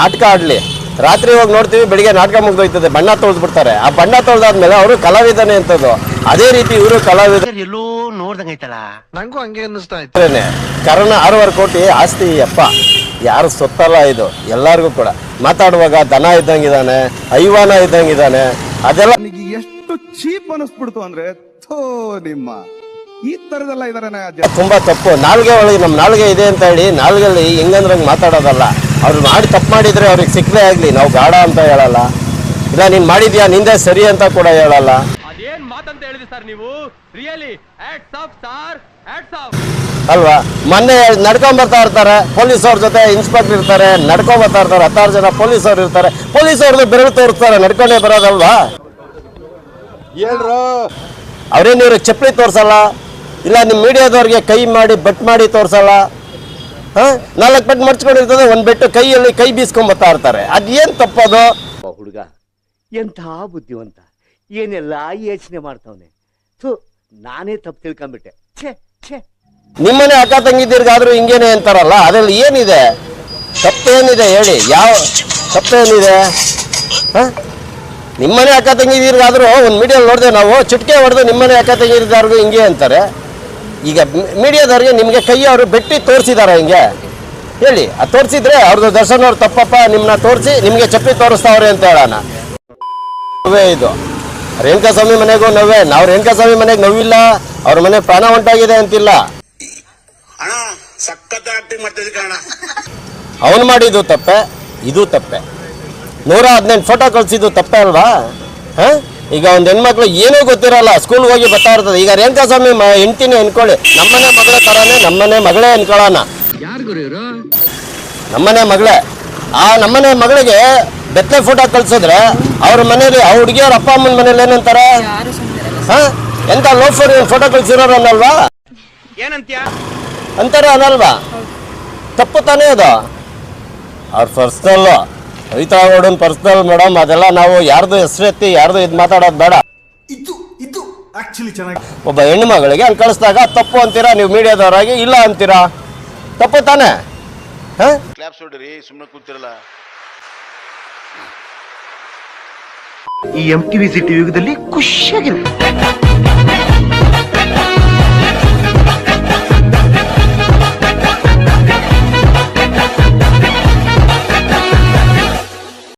ನಾಟಕ ಆಡ್ಲಿ. ರಾತ್ರಿ ಹೋಗಿ ನೋಡ್ತೀವಿ ಬೆಳಿಗ್ಗೆ ನಾಟಕ ಮುಗ್ದೋಯ್ತದೆ ಬಣ್ಣ ತೊಳೆದ್ಬಿಡ್ತಾರೆ. ಆ ಬಣ್ಣ ತೊಳೆದಾದ್ಮೇಲೆ ಅವರು ಕಲಾವಿದನೇ ಅಂತದ್ದು. ಅದೇ ರೀತಿ ಇವರು ಕಲಾವಿದ ಎಲ್ಲೋ ನೋಡ್ದಂಗೈತಲ್ಲ ನಂಗೂ ಹಂಗೆ ಅನ್ನಿಸ್ತಾ ಇತ್ತು. ಅಷ್ಟೇನೆ ಕಾರಣ ಆರೂವರೆ ಕೋಟಿ ಆಸ್ತಿ ಅಪ್ಪ. ಯಾರು ಸೊತ್ತಲ್ಲ ಇದು ಎಲ್ಲರಿಗೂ ಕೂಡ. ಮಾತಾಡುವಾಗ ದನ ಇದ್ದಂಗಿದ್ದಾನೆ ಐವಾನ ಇದ್ದಂಗಿದ್ದಾನೆ ಅದೆಲ್ಲ ನನಗೆ ಎಷ್ಟು ಚೀಪ್ ಅನಿಸ್ಬಿಡ್ತು ಅಂದ್ರೆ ಥೋ ನಿಮ್ಮ. ಈ ತರದೆಲ್ಲ ಇದಾರೆ ತುಂಬಾ ತಪ್ಪು. ನಾಲ್ಗೆ ಒಳಗೆ ನಮ್ಮ ನಾಲ್ಗೆ ಇದೆ ಅಂತ ಹೇಳಿ ನಾಲ್ಗೆಲ್ಲಿ ಹೆಂಗಂದ್ರಂಗೆ ಮಾತಾಡೋದಲ್ಲ. ಅವ್ರು ಮಾಡಿ ತಪ್ಪು ಮಾಡಿದರೆ ಅವ್ರಿಗೆ ಸಿಕ್ಕಲೇ ಆಗಲಿ ನಾವು ಗಾಢ ಅಂತ ಹೇಳಲ್ಲ. ಇಲ್ಲ ನೀನು ಮಾಡಿದ್ಯಾ ನಿಂದೆ ಸರಿ ಅಂತ ಕೂಡ ಹೇಳಲ್ಲ. ಅದೇನ್ ಮಾತಂತ ಹೇಳಿದ್ರಿ ಸರ್ ನೀವು? Really hats off sir hats off ಅಲ್ವಾ? ಮೊನ್ನೆ ನಡ್ಕೊಂಡ್ ಬರ್ತಾ ಇರ್ತಾರೆ ಪೊಲೀಸ್ ಅವ್ರ ಜೊತೆ ಇನ್ಸ್ಪೆಕ್ಟರ್ ಇರ್ತಾರೆ ನಡ್ಕೊಂಡ್ ಬರ್ತಾ ಇರ್ತಾರೆ ಹತ್ತಾರು ಜನ ಪೊಲೀಸ್ ಅವ್ರು ಇರ್ತಾರೆ. ಪೊಲೀಸ್ ಅವ್ರದ್ದು ಬೆರಳು ತೋರಿಸ್ತಾರೆ ನಡ್ಕೊಂಡೇ ಬರೋದಲ್ವಾ? ಹೇಳ್ರು. ಅವ್ರೇನು ಇವ್ರಿಗೆ ಚಪ್ಪಲಿ ತೋರಿಸಲ್ಲ? ಇಲ್ಲ ನಿಮ್ಮ ಮೀಡಿಯಾದವ್ರಿಗೆ ಕೈ ಮಾಡಿ ಬಟ್ ಮಾಡಿ ತೋರ್ಸಲ್ಲ? ನಾಲ್ಕು ಬೆಟ್ ಮಡ್ಚ್ಕೊಂಡಿರ್ತದೆ ಒಂದು ಬೆಟ್ಟು ಕೈಯಲ್ಲಿ ಕೈ ಬೀಸ್ಕೊಂಡ್ ಬರ್ತಾ ಇರ್ತಾರೆ. ಅದೇನು ತಪ್ಪದು? ಹುಡುಗ ಎಂಥ ಬುದ್ಧಿವಂತ. ಏನೆಲ್ಲ ಯೋಚನೆ ಮಾಡ್ತಾವನೆ? ನಾನೇ ತಪ್ಪು ತಿಳ್ಕೊಂಡ್ಬಿಟ್ಟೆ ಛೇ ಛೇ. ನಿಮ್ಮನೆ ಅಕ್ಕ ತಂಗಿದ್ದೀರ್ಗಾದ್ರೂ ಹಿಂಗೇನೆ ಅಂತಾರಲ್ಲ ಅದ್ರಲ್ಲಿ ಏನಿದೆ? ತಪ್ಪೇನಿದೆ ಹೇಳಿ ಯಾವ ತಪ್ಪೇನಿದೆ? ಹ? ನಿಮ್ಮನೆ ಅಕ್ಕ ತಂಗಿದ್ದೀರ್ಗಾದ್ರೂ ಒಂದು ಮೀಡಿಯಲ್ಲಿ ನೋಡಿದೆ ನಾವು ಚಿಟ್ಕೆ ಹೊಡೆದು ನಿಮ್ಮನೆ ಅಕ್ಕ ತಂಗಿದ್ದಾರ್ಗು ಹಿಂಗೆ ಅಂತಾರೆ. ಈಗ ಮೀಡಿಯಾದವ್ರಿಗೆ ನಿಮಗೆ ಕೈ ಅವರು ಬೆಟ್ಟಿ ತೋರಿಸಿದ್ದಾರೆ ಹಿಂಗೆ. ಹೇಳಿ ಅದು ತೋರಿಸಿದ್ರೆ ಅವ್ರದ್ದು ದರ್ಶನ್ ಅವ್ರು ತಪ್ಪಪ್ಪ ನಿಮ್ಮನ್ನ ತೋರಿಸಿ ನಿಮಗೆ ಚಪ್ಪಿ ತೋರಿಸ್ತಾವ್ರೆ ಅಂತ ಹೇಳೋಣ. ನೋವೇ ಇದು. ರೇಣುಕಾ ಸ್ವಾಮಿ ಮನೆಗೂ ನೋವೇ. ನಾವು ರೇಣುಕಾ ಸ್ವಾಮಿ ಮನೆಗೆ ನೋವಿಲ್ಲ ಅವ್ರ ಮನೆ ಪ್ರಾಣ ಉಂಟಾಗಿದೆ ಅಂತಿಲ್ಲ. ಅವನು ಮಾಡಿದ್ದು ತಪ್ಪೆ ಇದು ತಪ್ಪೆ. ನೂರ ಹದಿನೆಂಟು ಫೋಟೋ ಕಳಿಸಿದ್ದು ತಪ್ಪೆ ಅಲ್ವಾ? ಹ? ಈಗ ಒಂದು ಹೆಣ್ಮಕ್ಳು ಏನೂ ಗೊತ್ತಿರಲ್ಲ ಸ್ಕೂಲ್ಗೆ ಹೋಗಿ ಬರ್ತಾ ಇರ್ತದೆ. ಈಗ ರೇಣುಕಾ ಸ್ವಾಮಿ ಮ ಹೆಂಡ್ತಿನೇ ಅನ್ಕೊಳ್ಳಿ. ನಮ್ಮನೆ ಮಗಳ ಥರನೇ ನಮ್ಮನೆ ಮಗಳೇ ಅನ್ಕೊಳ್ಳೋಣ. ನಮ್ಮನೆ ಮಗಳೇ. ಆ ನಮ್ಮನೆ ಮಗಳಿಗೆ ಬೆತ್ತಲೆ ಫೋಟೋ ಕಳ್ಸಿದ್ರೆ ಅವ್ರ ಮನೇಲಿ ಆ ಹುಡುಗಿಯವ್ರ ಅಪ್ಪ ಅಮ್ಮನ ಮನೇಲಿ ಏನಂತಾರೆ? ಹ? ಎಂತ ಲೋಫರ್ ಫೋಟೋ ಕಳ್ಸಿರೋರು ಅನ್ನಲ್ವಾ? ಏನಂತ್ಯ? ಅಂತಾರೆ ಅನ್ನಲ್ವಾ? ತಪ್ಪು ತಾನೇ ಅದು. ಅವ್ರ ಪರ್ಸ್ನಲ್ ಗೌಡನ್ ಪರ್ಸನಲ್ ಮೇಡಮ್ ಅದೆಲ್ಲ ನಾವು ಯಾರ್ದು ಹೆಸರೆತ್ತಿ ಯಾರ್ದು ಇದು ಮಾತಾಡೋದು ಬೇಡ. ಇದು ಇದು ಆಕ್ಚುಲಿ ಚೆನ್ನಾಗಿ ಒಬ್ಬ ಹೆಣ್ಣು ಮಗಳಿಗೆ ಅಲ್ಲಿ ಕಳಿಸಿದಾಗ ತಪ್ಪು ಅಂತೀರಾ? ನೀವು ಮೀಡಿಯಾದವರಾಗಿ ಇಲ್ಲ ಅಂತೀರಾ? ತಪ್ಪು ತಾನೆ? ಹಾಂ? ಕ್ಲಾಪ್ಸ್ ಹೊಡ್ರಿ ಸುಮ್ಮನೆ ಕೂತಿರಲ್ಲ. ಈ ಎಂ ಟಿ ವಿ ಸಿಟಿ ಯುಗದಲ್ಲಿ ಖುಷಿಯಾಗಿರುತ್ತೆ